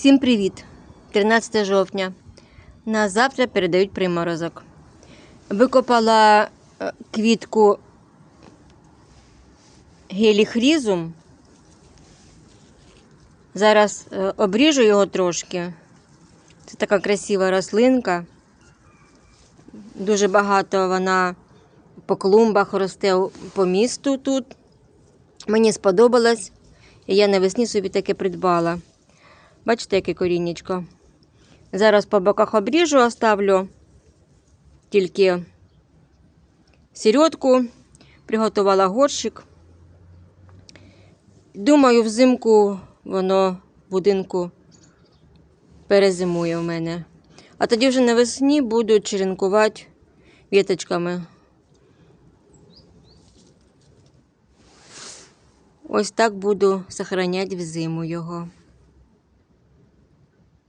Всім привіт! 13 жовтня. На завтра передають приморозок. Викопала е, квітку геліхрізум. Зараз е, обріжу його трошки. Це така красива рослинка. Дуже багато вона по клумбах росте по місту тут. Мені сподобалось. І я навесні собі таке придбала. Бачите, яке коріннячко. Зараз по боках обріжу, оставлю тільки середку, приготувала горщик. Думаю, взимку воно в будинку перезимує в мене. А тоді вже навесні буду черенкувати віточками. Ось так буду сохраняти в зиму його.